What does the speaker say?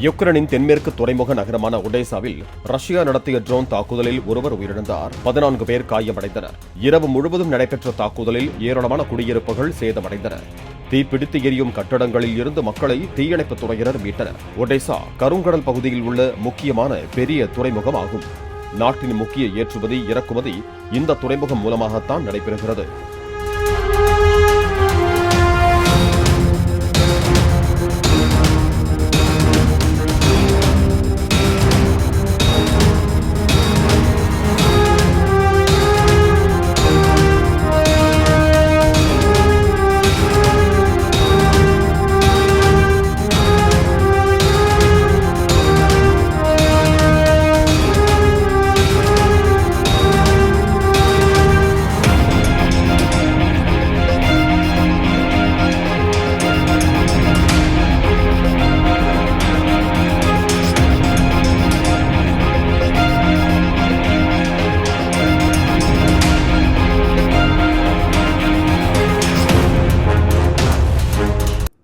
யுக்ரைனின் தென்மேற்கு துறைமுக நகரமான ஒடேசாவில் ரஷ்யா நடத்திய ட்ரோன் தாக்குதலில் ஒருவர் உயிரிழந்தார். பதினான்கு பேர் காயமடைந்தனர். இரவு முழுவதும் நடைபெற்ற தாக்குதலில் ஏராளமான குடியிருப்புகள் சேதமடைந்தன. தீப்பிடித்து எரியும் கட்டடங்களில் இருந்து மக்களை தீயணைப்புத் துறையினர் மீட்டனர். ஒடேசா கருங்கடல் பகுதியில் உள்ள முக்கியமான பெரிய துறைமுகம் ஆகும் நாட்டின் முக்கிய ஏற்றுமதி இறக்குமதி இந்த துறைமுகம் மூலமாகத்தான் நடைபெறுகிறது.